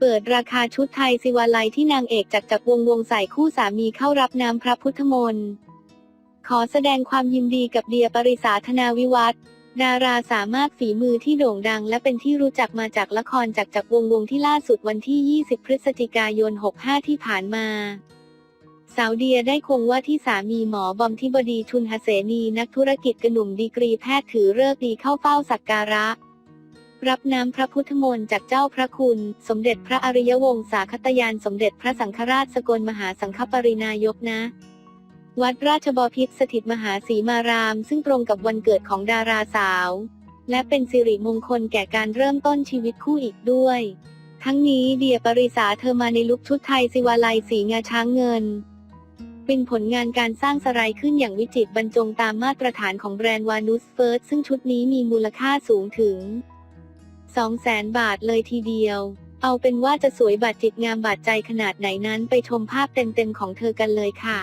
เปิดราคาชุดไทยสิวาลัยที่นางเอกจากจากวงวงใส่คู่สามีเข้ารับน้ำพระพุทธมนต์ ขอแสดงความยินดีกับเดียปริสาธนาวิวัฒน์ดาราสามารถฝีมือที่โด่งดังและเป็นที่รู้จักมาจากละครจากจากวงวงที่ล่าสุดวันที่ 20 พฤศจิกายน 65 ที่ผ่านมา สาวเดียได้คงว่าที่สามีหมอบอมทิบดีชุนหเสนีนักธุรกิจกระหนุ่มดีกรีแพทย์ถือเลิกดีเข้าเฝ้าสักการะ รับน้ำพระพุทธมนต์จากเจ้าพระคุณ สมเด็จพระอริยวงศาคตยานสมเด็จพระสังฆราชสกลมหาสังฆปรินายกนะ วัดราชบพิตรสถิตมหาสีมาราม ซึ่งตรงกับวันเกิดของดาราสาว และเป็นสิริมงคลแก่การเริ่มต้นชีวิตคู่อีกด้วย ทั้งนี้เดียปริสาเธอมาในลุคชุดไทยสิวาลัยสีงาช้างเงิน เป็นผลงานการสร้างสรายขึ้นอย่างวิจิตรบรรจงตามมาตรฐานของแบรนด์วานุสเฟิร์สซึ่งชุดนี้มีมูลค่าสูงถึง 2 0 0แสนบาทเลยทีเดียว เอาเป็นว่าจะสวยบาดจิตงามบาดใจขนาดไหนนั้นไปชมภาพเต็มๆของเธอกันเลยค่ะ